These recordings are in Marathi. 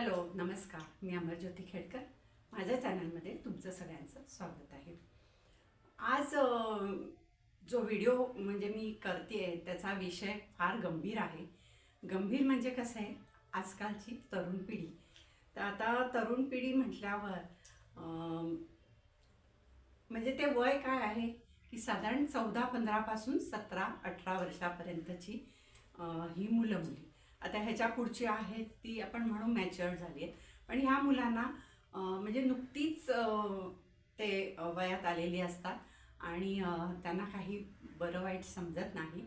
हॅलो नमस्कार. मी अमरज्योती खेडकर. माझ्या चॅनलमध्ये तुमचं सगळ्यांचं स्वागत आहे. आज जो व्हिडिओ म्हणजे मी करते त्याचा विषय फार गंभीर आहे. गंभीर म्हणजे कसं आहे? आजकालची तरुण पिढी. तर आता तरुण पिढी म्हटल्यावर म्हणजे ते वय काय आहे? की साधारण चौदा पंधरापासून सतरा अठरा वर्षापर्यंतची ही मुलं मुली आता ह्याच्या पुढची आहेत ती आपण म्हणू मॅच्युअर झाली आहेत. पण ह्या मुलांना म्हणजे नुकतीच ते वयात आलेली असतात आणि त्यांना काही बरं वाईट समजत नाही.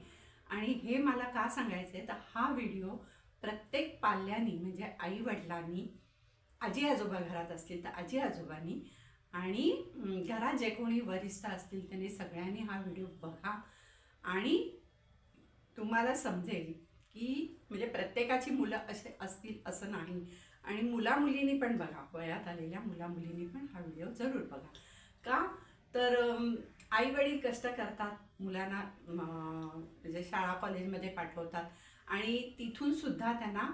आणि हे मला का सांगायचं आहे तर हा व्हिडिओ प्रत्येक पाल्यांनी म्हणजे आई वडिलांनी आजी आजोबा घरात असतील तर आजी आजोबांनी आणि घरात जे कोणी वरिष्ठ असतील त्यांनी सगळ्यांनी हा व्हिडिओ बघा. आणि तुम्हाला समजेल की म्हणजे प्रत्येकाची मुलं असे असतील असं नाही. आणि मुला मुलींनी पण बघा वयात आलेल्या मुला मुलींनी पण हा व्हिडिओ जरूर बघा. का? तर आईवडील कष्ट करतात मुलांना म्हणजे शाळा कॉलेजमध्ये पाठवतात आणि तिथून सुद्धा त्यांना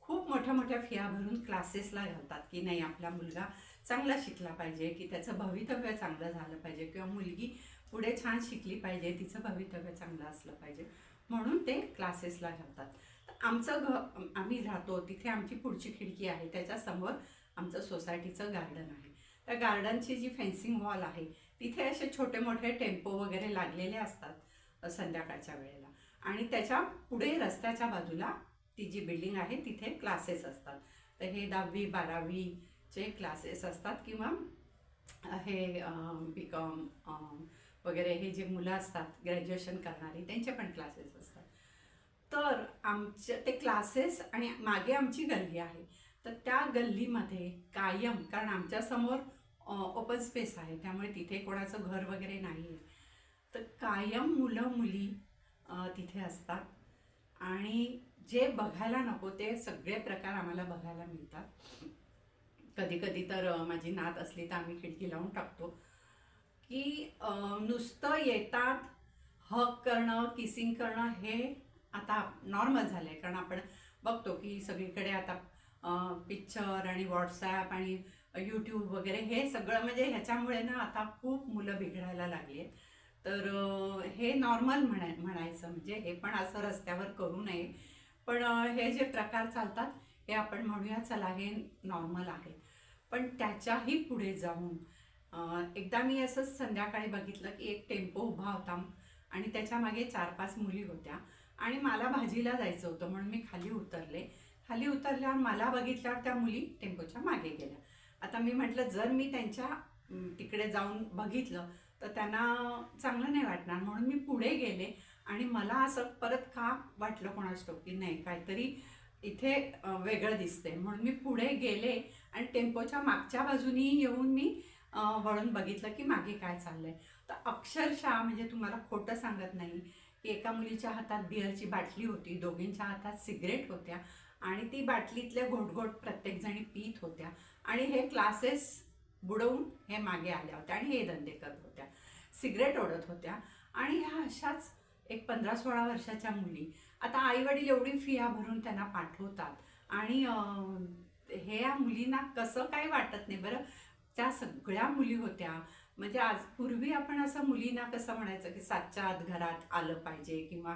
खूप मोठ्या मोठ्या फिया भरून क्लासेसला घालतात की नाही आपला मुलगा चांगला शिकला पाहिजे की त्याचं भवितव्य चांगलं झालं पाहिजे किंवा मुलगी पुढे छान शिकली पाहिजे तिचं भवितव्य चांगलं असलं पाहिजे. म्हणून ते क्लासेसला घालतात. तर आमचं घ आम्ही राहतो तिथे आमची पुढची खिडकी आहे त्याच्यासमोर आमचं सोसायटीचं गार्डन आहे. त्या गार्डनची जी फेन्सिंग वॉल आहे तिथे असे छोटे मोठे टेम्पो वगैरे लागलेले असतात संध्याकाळच्या वेळेला. आणि त्याच्या पुढे रस्त्याच्या बाजूला ती जी बिल्डिंग आहे तिथे क्लासेस असतात. तर हे दहावी बारावीचे क्लासेस असतात किंवा हे बी कॉम वगैरे हे जे मुलं असतात ग्रॅज्युएशन करणारी त्यांचे पण क्लासेस असतात. तर आमच्या ते क्लासेस आणि मागे आमची गल्ली आहे. तर त्या गल्लीमध्ये कायम कारण आमच्यासमोर ओपन स्पेस आहे. त्यामुळे तिथे कोणाचं घर वगैरे नाही आहे तर कायम मुलं मुली तिथे असतात. आणि जे बघायला नको ते सगळे प्रकार आम्हाला बघायला मिळतात. कधी कधी तर माझी नात असली तर आम्ही खिडकी लावून टाकतो. की नुसतं येतात हक करणं किसिंग करणं हे आता नॉर्मल झालं आहे कारण आपण बघतो की सगळीकडे आता पिक्चर आणि व्हॉट्सॲप आणि यूट्यूब वगैरे हे सगळं म्हणजे ह्याच्यामुळे ना आता खूप मुलं बिघडायला लागली आहेत. तर हे नॉर्मल म्हणा म्हणायचं म्हणजे हे पण असं रस्त्यावर करू नये. पण हे जे प्रकार चालतात हे आपण म्हणूया चला हे नॉर्मल आहे. पण त्याच्याही पुढे जाऊन एकदा मी असंच संध्याकाळी बघितलं की एक टेम्पो उभा होता आणि त्याच्यामागे चार पाच मुली होत्या आणि मला भाजीला जायचं होतं म्हणून मी खाली उतरले. खाली उतरल्यावर मला बघितल्यावर त्या मुली टेम्पोच्या मागे गेल्या. आता मी म्हटलं जर मी त्यांच्या तिकडे जाऊन बघितलं तर त्यांना चांगलं नाही वाटणार. म्हणून मी पुढे गेले आणि मला असं परत का वाटलं कोणाच की नाही काहीतरी इथे वेगळं दिसतंय. म्हणून मी पुढे गेले आणि टेम्पोच्या मागच्या बाजूनी येऊन मी वळून बघितलं की मागे काय चाललं आहे तर अक्षरशः म्हणजे तुम्हाला खोटं सांगत नाही की एका मुलीच्या हातात बिअरची बाटली होती दोघींच्या हातात सिगरेट होत्या आणि ती बाटलीतले घोटघोट प्रत्येकजणी पीत होत्या आणि हे क्लासेस बुडवून हे मागे आल्या होत्या आणि हे धंदे करत होत्या. सिगरेट ओढत होत्या आणि ह्या अशाच एक पंधरा सोळा वर्षाच्या मुली. आता आईवडील एवढी फिया भरून त्यांना पाठवतात आणि हे या मुलींना कसं काय वाटत नाही बरं? त्या सगळ्या मुली होत्या. म्हणजे आज पूर्वी आपण असं मुलींना कसं म्हणायचं की सातच्या आत घरात आलं पाहिजे किंवा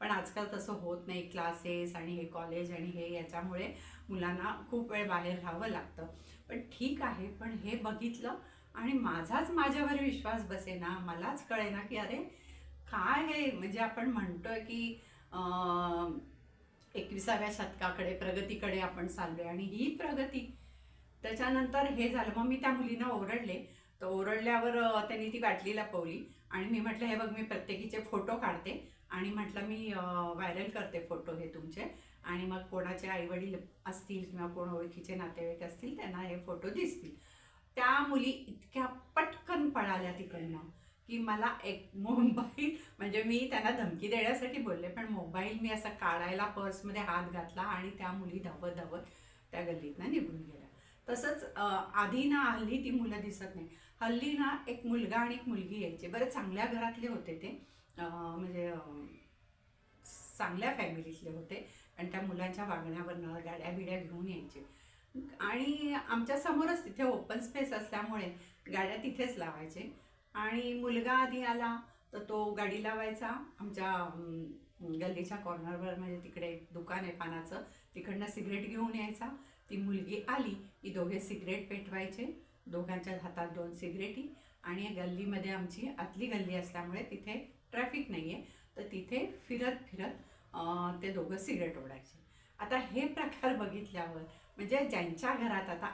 पण आजकाल तसं होत नाही क्लासेस आणि हे कॉलेज आणि हे याच्यामुळे मुलांना खूप वेळ बाहेर राहावं लागतं. पण ठीक आहे पण हे बघितलं आणि माझाच माझ्यावर विश्वास बसेना मलाच कळेना की अरे काय हे? म्हणजे आपण म्हणतोय की एकविसाव्या शतकाकडे प्रगतीकडे आपण चाललोय आणि ही प्रगती त्याच्यानंतर हे झालं. मग मी त्या मुलींना ओरडले. तर ओरडल्यावर त्यांनी ती बाटली लपवली आणि मी म्हटलं हे बघ मी प्रत्येकीचे फोटो काढते आणि म्हटलं मी व्हायरल करते फोटो हे तुमचे आणि मग कोणाचे आईवडील असतील किंवा कोण ओळखीचे नातेवाईक असतील त्यांना हे फोटो दिसतील. त्या मुली इतक्या पटकन पळाल्या तिकडनं की मला एक मोबाईल म्हणजे मी त्यांना धमकी देण्यासाठी बोलले पण मोबाईल मी असा काढायला पर्समध्ये हात घातला आणि त्या मुली धावत धावत त्या गल्लीतनं निघून गेल्या. तसंच आधी ना हल्ली ती मुलं दिसत नाही. हल्ली ना एक मुलगा आणि एक मुलगी यायचे. बरं चांगल्या घरातले होते ते. म्हणजे चांगल्या फॅमिलीतले होते. आणि त्या मुलांच्या वागण्यावरनं गाड्या बिड्या घेऊन यायचे. आणि आमच्या समोरच तिथे ओपन स्पेस असल्यामुळे गाड्या तिथेच लावायचे. आणि मुलगा आधी आला तर तो गाडी लावायचा. आमच्या गल्लीच्या कॉर्नरवर म्हणजे तिकडे एक दुकान आहे पानाचं. तिकडनं सिगरेट घेऊन यायचा. ती मुलगी आली की दोघे सिगरेट पेटवायचे. दोघांच्या हातात दोन सिगरेटी आणि गल्लीमध्ये आमची आतली गल्ली असल्यामुळे तिथे ट्रॅफिक नाही आहे तर तिथे फिरत फिरत ते दोघं सिगरेट ओढायचे. आता हे प्रकार बघितल्यावर म्हणजे ज्यांच्या घरात आता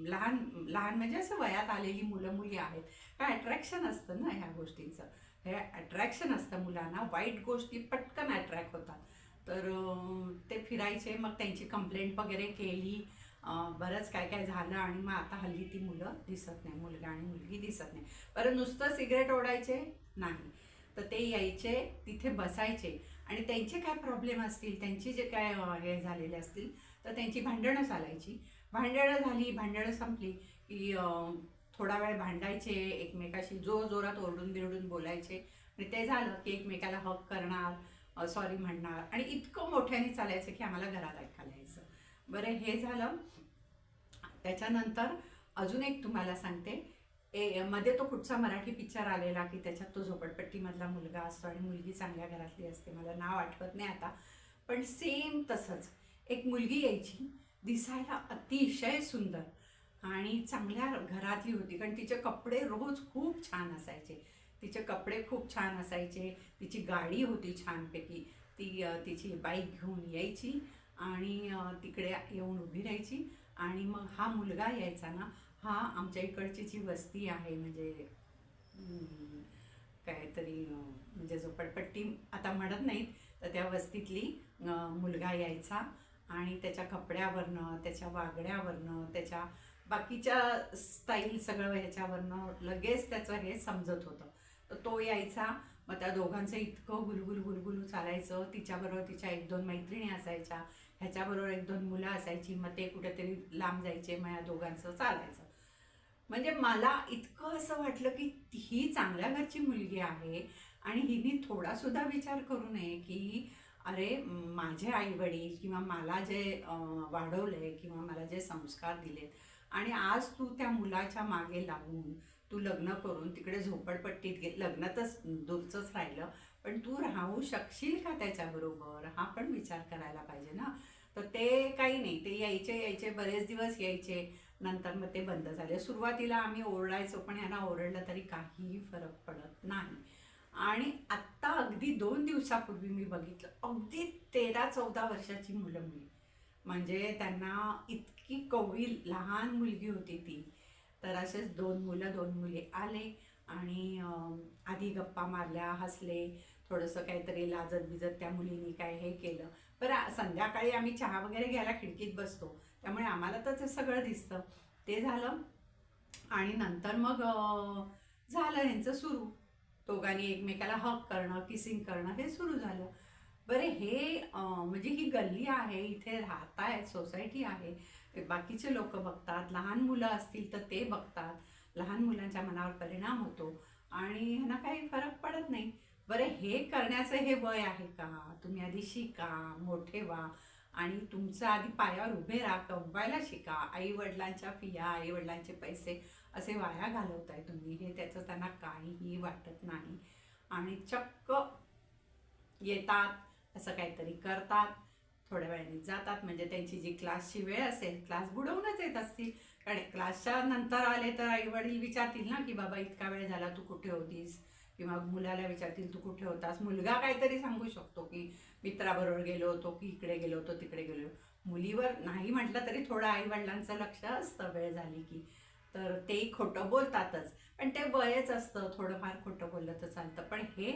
लहान लहान म्हणजे असं वयात आलेली मुलं मुली आहेत काय अट्रॅक्शन असतं ना ह्या गोष्टींचं? हे अट्रॅक्शन असतं मुलांना. वाईट गोष्टी पटकन अट्रॅक्ट होतात. तर ते फिरायचे मग त्यांची कंप्लेंट वगैरे केली. बरंच काय काय झालं आणि मग आता हल्ली ती मुलं दिसत नाही. मुलगा आणि मुलगी दिसत नाही. बरं नुसतं सिगरेट ओढायचे? नाही. तर ते यायचे तिथे बसायचे. आणि त्यांचे काय प्रॉब्लेम असतील? त्यांची जे काय हे झालेले असतील तर त्यांची भांडणं चालायची. भांडणं झाली भांडणं संपली की थोडा वेळ भांडायचे एकमेकाशी जोर जोरात ओरडून बिरडून बोलायचे. आणि ते झालं की एकमेकाला हक करणार. सॉरी म्हणणार. आणि इतकं मोठ्याने चालायचं की आम्हाला घरात ऐकायला यायचं. बरं हे झालं. त्याच्यानंतर अजून एक तुम्हाला सांगते. ए मध्ये तो कुठचा मराठी पिक्चर आलेला की त्याच्यात तो झोपडपट्टीमधला मुलगा असतो आणि मुलगी चांगल्या घरातली असते. मला नाव आठवत नाही आता. पण सेम तसंच एक मुलगी यायची. दिसायला अतिशय सुंदर आणि चांगल्या घरातली होती. कारण तिचे कपडे रोज खूप छान असायचे. तिचे कपडे खूप छान असायचे तिची गाडी होती छानपैकी. ती तिची बाईक घेऊन यायची आणि तिकडे येऊन उभी राहायची. आणि मग हा मुलगा यायचा ना हा आमच्या इकडची जी वस्ती आहे म्हणजे काहीतरी म्हणजे झोपडपट्टी आता म्हणत नाहीत तर त्या वस्तीतली मुलगा यायचा आणि त्याच्या कपड्यावरनं त्याच्या वागण्यावरनं त्याच्या बाकीच्या स्टाईल सगळं ह्याच्यावरनं लगेच त्याचं हे समजत होतं. तर तो यायचा. मग त्या दोघांचं इतकं गुलगुल गुलगुल चालायचं. तिच्याबरोबर तिच्या एक दोन मैत्रिणी असायच्या. ह्याच्याबरोबर एक दोन मुलं असायची. मग ते कुठेतरी लांब जायचे. मग या दोघांचं चालायचं. म्हणजे मला इतकं असं वाटलं की ही चांगल्या घरची मुलगी आहे आणि हिने थोडासुद्धा विचार करू नये की अरे माझे आई वडील किंवा मला जे वाढवलं आहे किंवा मला जे संस्कार दिलेत आणि आज तू त्या मुलाच्या मागे लागून तू लग्न करून तिकडे झोपडपट्टीत गे लग्न दूरचंच राहिलं. पण तू राहू शकशील का त्याच्याबरोबर? हा पण विचार करायला पाहिजे ना. तर ते काही नाही. ते यायचे यायचे बरेच दिवस यायचे. नंतर मग ते बंद झाले. सुरुवातीला आम्ही ओरडायचो पण यांना ओरडलं तरी काहीही फरक पडत नाही. आणि आत्ता अगदी दोन दिवसापूर्वी मी बघितलं. अगदी तेरा चौदा वर्षाची मुलं मुली म्हणजे त्यांना इतकी कवळी लहान मुलगी होती ती. तर असेच दोन मुलं दोन मुली आले आणि आधी गप्पा मारल्या हसले थोडंसं काहीतरी लाजत बिजत त्या मुलींनी काय हे केलं. बरं संध्याकाळी आम्ही चहा वगैरे घ्यायला खिडकीत बसतो. त्यामुळे आम्हाला तर ते सगळं दिसतं. ते झालं आणि नंतर मग झालं ह्यांचं सुरू. दोघांनी एकमेकाला हक करणं किसिंग करणं हे सुरू झालं. बरं हे म्हणजे ही गल्ली आहे इथे राहतायत सोसायटी आहे. बाकीचे लोक बघतात. लहान मुलं असतील तर ते बघतात. लहान मुलांच्या मनावर परिणाम होतो. आणि ह्यांना काही फरक पडत नाही. बरं हे करण्याचं हे वय आहे का? तुम्ही आधी शिका मोठे व्हा. आणि तुमचं आधी पायावर उभे राहा कमवायला शिका. आई वडिलांच्या फिया आई वडिलांचे पैसे असे वाया घालवताय तुम्ही. हे त्याचं त्यांना काहीही वाटत नाही. आणि चक्क येतात असं काहीतरी करतात. थोड्या वेळाने जातात. म्हणजे त्यांची जी क्लासची वेळ असेल क्लास बुडवूनच येत असतील. कारण क्लासच्या नंतर आले तर आई वडील विचारतील ना की बाबा इतका वेळ झाला तू कुठे होतीस? किंवा मुलाला विचारतील तू कुठे होतास? मुलगा काहीतरी सांगू शकतो की मित्राबरोबर गेलो होतो की इकडे गेलो होतो तिकडे गेलो मुलीवर नाही म्हटलं तरी थोडं आई वडिलांचं लक्ष असतं वेळ झाली की. तर तेही खोटं बोलतातच. पण ते वयच असतं थोडंफार खोटं बोललं तर चालतं. पण हे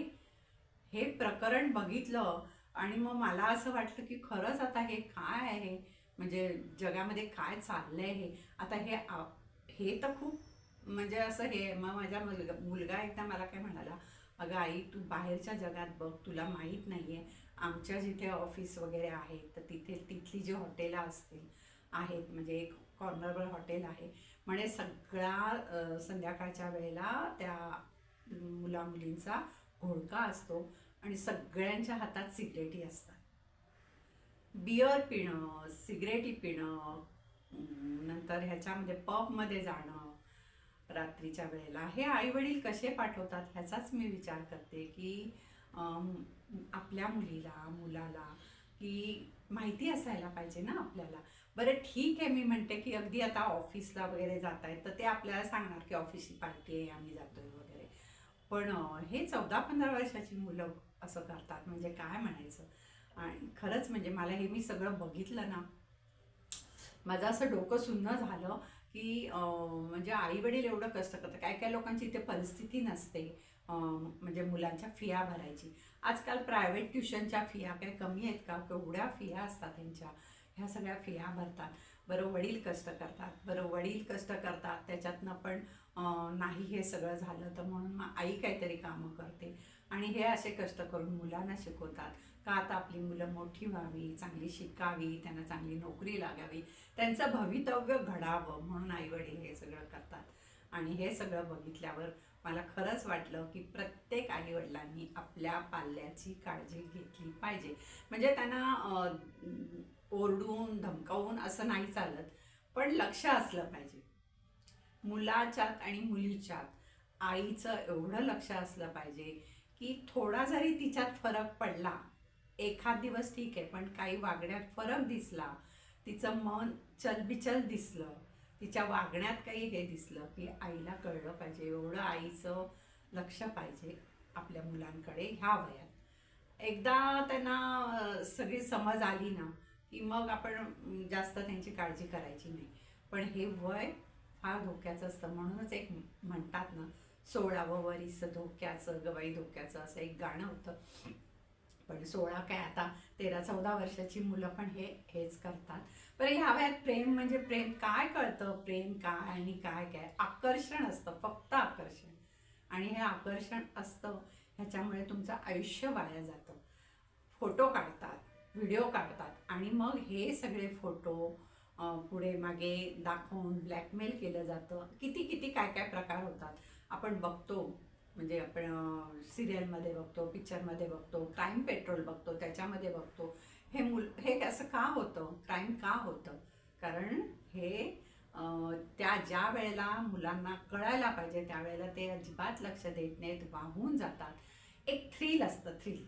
हे प्रकरण बघितलं आणि मग मला असं वाटलं की खरंच आता हे काय आहे? म्हणजे जगामध्ये काय चाललंय हे? आता हे आ- हे तर खूप म्हणजे असं हे मग माझ्या मुलगा मुलगा एकदा मला काय म्हणाला अगं आई तू बाहेरच्या जगात बघ तुला माहीत नाही आहे आमच्या जिथे ऑफिस वगैरे आहेत तर तिथे तिथली जी हॉटेलं असतील आहेत म्हणजे एक कॉर्नरवर हॉटेल आहे. म्हणजे सगळा संध्याकाळच्या वेळेला त्या मुला मुलींचा घोडका असतो. आणि सगळ्यांच्या हातात सिगरेटी असतात. बियर पिणं सिगरेटी पिणं नंतर ह्याच्यामध्ये पबमध्ये जाणं रात्रीच्या वेळेला. हे आईवडील कसे पाठवतात ह्याचाच मी विचार करते की आपल्या मुलीला मुलाला की माहिती असायला पाहिजे ना आपल्याला. बरं ठीक आहे मी म्हणते की अगदी आता ऑफिसला वगैरे जात आहेत तर ते आपल्याला सांगणार की ऑफिसची पार्टी आहे आम्ही जातोय वगैरे. पण हे चौदा पंधरा वर्षाची मुलं असं करतात. म्हणजे काय म्हणायचं? आणि खरंच म्हणजे मला हे मी सगळं बघितलं ना माझं असं डोकं सुन्न झालं की म्हणजे आई वडील एवढं कष्ट करतात. काय काय लोकांची इथे परिस्थिती नसते म्हणजे मुलांच्या फिया भरायची. आजकाल प्रायव्हेट ट्युशनच्या फिया काय कमी आहेत का? केवढ्या फिया असतात त्यांच्या? ह्या सगळ्या फिया भरतात. बरं वडील कष्ट करतात. बरं वडील कष्ट करतात. त्याच्यातनं पण नाही हे सगळं झालं तर म्हणून मग आई काहीतरी कामं करते. आणि हे असे कष्ट करून मुलांना शिकवतात. का आता आपली मुलं मोठी व्हावी चांगली शिकावी त्यांना चांगली नोकरी लागावी त्यांचं भवितव्य घडावं म्हणून आईवडील हे सगळं करतात. आणि हे सगळं बघितल्यावर मला खरंच वाटलं की प्रत्येक आईवडिलांनी आपल्या पाल्याची काळजी घेतली पाहिजे. म्हणजे त्यांना ओरडून धमकावून असं नाही चालत पण लक्ष असलं पाहिजे. मुलाच्यात आणि मुलीच्यात. आईचं एवढं लक्ष असलं पाहिजे की थोडा जरी तिच्यात फरक पडला एखाद दिवस ठीक आहे पण काही वागण्यात फरक दिसला तिचं मन चलबिचल दिसलं तिच्या वागण्यात काही हे दिसलं की आईला कळलं पाहिजे एवढं आईचं लक्ष पाहिजे आपल्या मुलांकडे ह्या वयात. एकदा त्यांना सगळी समज आली ना की मग आपण जास्त त्यांची काळजी करायची नाही. पण हे वय फार धोक्याचं असतं. म्हणूनच एक म्हणतात ना सोळावं वरीस धोक्याचं गवाई धोक्याचं असं एक गाणं होतं. पण सोळा काय आता तेरा चौदा वर्षाची मुलं पण हे हेच करतात. बरं ह्या वयात प्रेम म्हणजे प्रेम काय कळतं? प्रेम काय आणि काय काय? आकर्षण असतं फक्त आकर्षण. आणि हे आकर्षण असतं ह्याच्यामुळे तुमचं आयुष्य वाया जातं. फोटो काढतात व्हिडिओ काढतात आणि मग हे सगळे फोटो पुढे मागे दाखवून ब्लॅकमेल केलं जातं. किती किती काय काय प्रकार होतात? आपण बघतो म्हणजे आपण सिरियलमध्ये बघतो पिक्चरमध्ये बघतो क्राईम पेट्रोल बघतो त्याच्यामध्ये बघतो. हे मुल हे असं का होतं? क्राईम का होतं? कारण हे त्या ज्या वेळेला मुलांना कळायला पाहिजे त्यावेळेला ते अजिबात लक्ष देत नाहीत वाहून जातात. एक थ्रिल असतं थ्रिल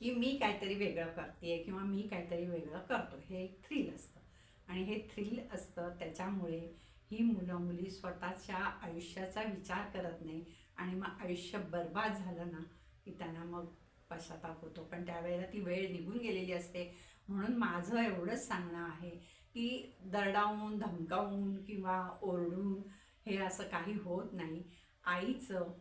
की मी काहीतरी वेगळं करते किंवा मी काहीतरी वेगळं करतो हे एक थ्रिल असतं. आणि हे थ्रिल असतं त्याच्यामुळे ही मुलं मुली स्वतःच्या आयुष्याचा विचार करत नाही. आणि मग आयुष्य बर्बाद झालं ना की त्यांना मग पश्चाताप होतो. पण त्यावेळेला ती वेळ निघून गेलेली असते. म्हणून माझं एवढंच सांगणं आहे की दरडावून धमकावून किंवा ओरडून हे असं काही होत नाही. आईचं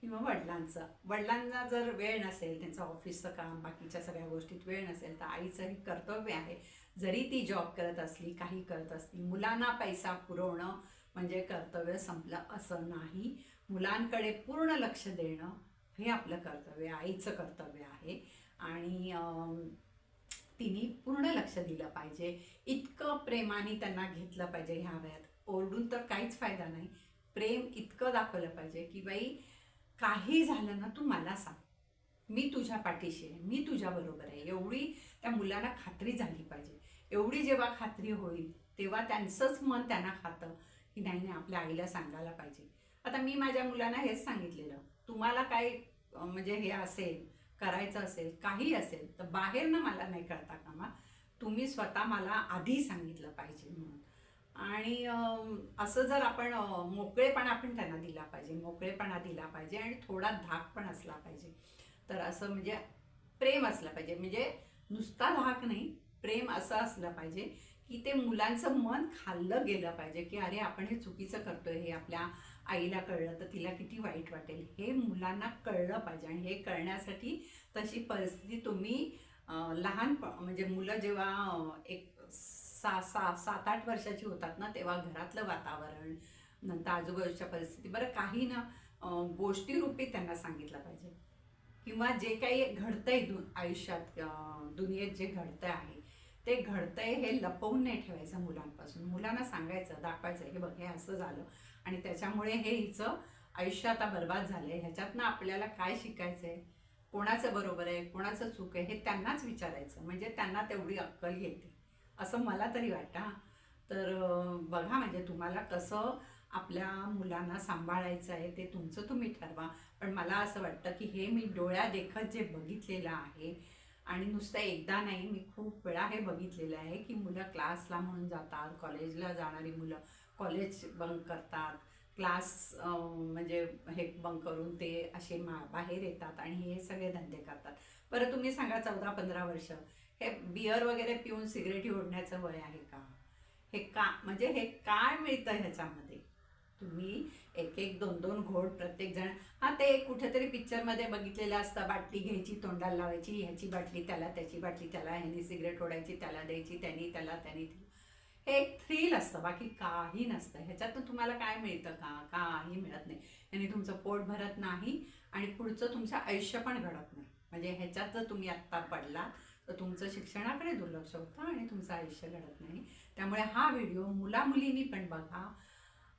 किंवा वडिलांचं. वडिलांना जर वेळ नसेल त्यांचं ऑफिसचं काम बाकीच्या सगळ्या गोष्टीत वेळ नसेल तर आईचं हे कर्तव्य आहे जरी ती जॉब करत असली काही करत असली मुलांना पैसा पुरवणं म्हणजे कर्तव्य संपलं असं नाही. मुलांकडे पूर्ण लक्ष देणं हे आपलं कर्तव्य आईचं कर्तव्य आहे. आणि तिने पूर्ण लक्ष दिलं पाहिजे. इतकं प्रेमाने त्यांना घेतलं पाहिजे ह्या वयात. ओरडून तर काहीच फायदा नाही. प्रेम इतकं दाखवलं पाहिजे की बाई काही झालं ना तू मला सांग. मी तुझ्या पाठीशी आहे. मी तुझ्याबरोबर आहे. एवढी त्या मुलाला खात्री झाली पाहिजे. एवढी जेव्हा खात्री होईल तेव्हा त्यांचंच मन त्यांना खातं की नाही नाही आपल्या आईला सांगायला पाहिजे. आता मी माझ्या मुलांना हेच सांगितलेलं. तुम्हाला काय म्हणजे हे असेल करायचं असेल काही असेल तर बाहेरनं मला नाही कळता कामा. तुम्ही स्वतः मला आधी सांगितलं पाहिजे म्हणून. आणि असं जर आपण मोकळेपणा आपण त्यांना दिला पाहिजे मोकळेपणा दिला पाहिजे आणि थोडा धाक पण असला पाहिजे. तर असं म्हणजे प्रेम असलं पाहिजे. म्हणजे नुसता धाक नाही प्रेम असं असलं पाहिजे की ते मुलांचं मन खाल्लं गेलं पाहिजे की अरे आपण हे चुकीचं करतोय हे आपल्या आईला कळलं तर तिला किती वाईट वाटेल. हे मुलांना कळलं पाहिजे आणि हे कळण्यासाठी तशी परिस्थिती तुम्ही लहान म्हणजे मुलं जेव्हा एक सा सा सात आठ वर्षाची होतात ना तेव्हा घरातलं वातावरण नंतर आजूबाजूच्या परिस्थिती बरं काही ना गोष्टीरूपी त्यांना सांगितलं पाहिजे. किंवा जे काही घडतंय दु आयुष्यात दुनियेत जे घडतं आहे ते घडतंय हे लपवून नाही ठेवायचं मुलांपासून. मुलांना सांगायचं दाखवायचं हे बघ हे असं झालं. आणि त्याच्यामुळे हे हिचं आयुष्य आता बर्बाद झालंय. ह्याच्यातनं आपल्याला काय शिकायचं आहे कोणाचं बरोबर आहे? कोणाचं चूक आहे? हे त्यांनाच विचारायचं. म्हणजे त्यांना तेवढी अक्कल येते. असं मला तरी वाटतं तर बघा म्हणजे तुम्हाला कसं आपल्या मुलांना सांभाळायचं आहे ते तुमचं तुम्ही ठरवा. पण मला असं वाटतं की हे मी डोळ्या देखत जे बघितलेलं आहे आणि नुसतं एकदा नाही मी खूप वेळा हे बघितलेलं आहे की मुलं क्लासला म्हणून जातात कॉलेजला जाणारी मुलं कॉलेज बंक करतात क्लास म्हणजे हे बंक करून ते असे मा बाहेर येतात आणि हे सगळे धंदे करतात. बरं तुम्ही सांगा चौदा पंधरा वर्ष हे बिअर वगैरे पिऊन सिगरेटी ओढण्याचं वय आहे का? हे का म्हणजे हे काय मिळतं ह्याच्यामध्ये? तुम्ही एक एक दोन दोन घोट प्रत्येक जण. हा ते कुठेतरी पिक्चरमध्ये बघितलेलं असतं बाटली घ्यायची तोंडाला लावायची ह्याची बाटली त्याला त्याची बाटली त्याला ह्यानी सिगरेट ओढायची त्याला द्यायची त्यांनी त्याला त्यांनी. ती- हे एक थ्रिल असतं बाकी काही नसतं. ह्याच्यातून तुम्हाला काय मिळतं का? काही मिळत नाही. यांनी तुमचं पोट भरत नाही आणि पुढचं तुमचं आयुष्य पण घडत नाही. म्हणजे ह्याच्यात जर तुम्ही आत्ता पडला तर तुमचं शिक्षणाकडे दुर्लक्ष होतं आणि तुमचं आयुष्य घडत नाही. त्यामुळे हा व्हिडिओ मुलामुलींनी पण बघा.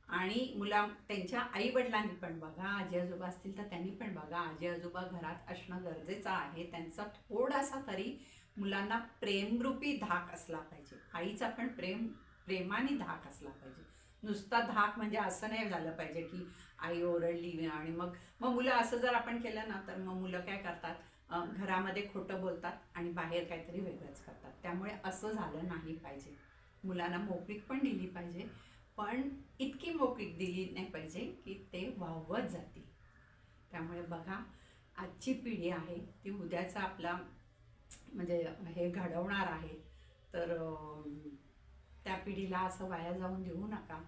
आणि मुला त्यांच्या आई वडिलांनी पण बघा आजी आजोबा असतील तर त्यांनी पण बघा आजी आजोबा घरात असणं गरजेचं आहे. त्यांचा थोडासा तरी मुलांना प्रेमरूपी धाक असला पाहिजे. आईचा पण प्रेम प्रेमाने धाक असला पाहिजे. नुसता धाक म्हणजे असं नाही झालं पाहिजे की आई ओरडली आणि मग मग मुलं असं जर आपण केलं ना तर मग मुलं काय करतात? घरामध्ये खोटं बोलतात आणि बाहेर काहीतरी वेगळंच करतात. त्यामुळे असं झालं नाही पाहिजे. मुलांना मोकळीक पण दिली पाहिजे. पण इतकी मोकळीक दिली नाही पाहिजे की ते वाहवत जातील. त्यामुळे बघा आजची पिढी आहे ती उद्याचा आपला म्हणजे हे घडवणार आहे तर त्या पिढीला असं वाया जाऊन देऊ नका.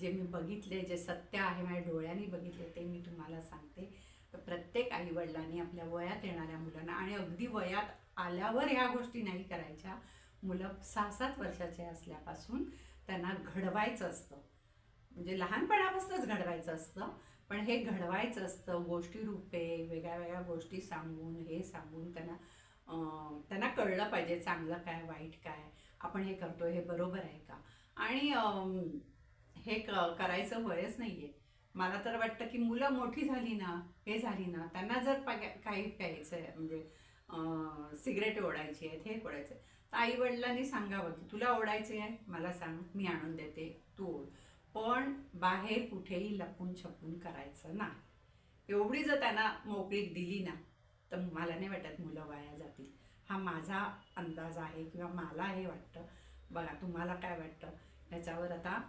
जे मी बघितले जे सत्य आहे माझ्या डोळ्यांनी बघितले ते मी तुम्हाला सांगते. तर प्रत्येक आईवडिलांनी आपल्या वयात येणाऱ्या मुलांना आणि अगदी वयात आल्यावर ह्या गोष्टी नाही करायच्या. मुलं सहा सात वर्षाचे असल्यापासून त्यांना घडवायचं असतं. म्हणजे लहानपणापासूनच घडवायचं असतं. पण हे घडवायचं असतं. गोष्टी रूपे वेगळ्या वेगळ्या गोष्टी सांगून हे सांगून त्यांना त्यांना कळलं पाहिजे चांगलं काय वाईट काय आपण हे करतो हे बरोबर आहे का? आणि हे क करायचं वयच नाही आहे मला तर वाटतं की मुलं मोठी झाली ना हे झाली ना त्यांना जर पा काही प्यायचं आहे म्हणजे सिगरेट ओढायची आहेत हे ओढायचं आहे तर आई वडिलांनी सांगावं की तुला ओढायचे आहे मला सांग मी आणून देते तू ओढ. पण बाहेर कुठेही लपून छपून करायचं नाही. एवढी जर त्यांना मोकळीक दिली ना तर मला नाही वाटत मुलं वाया जातील. हा माझा अंदाज आहे किंवा मला हे वाटतं. बघा तुम्हाला काय वाटतं? ह्याच्यावर आता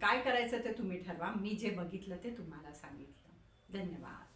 काय करायचं ते तुम्ही ठरवा. मी जे बघितलं ते तुम्हाला सांगितलं. धन्यवाद.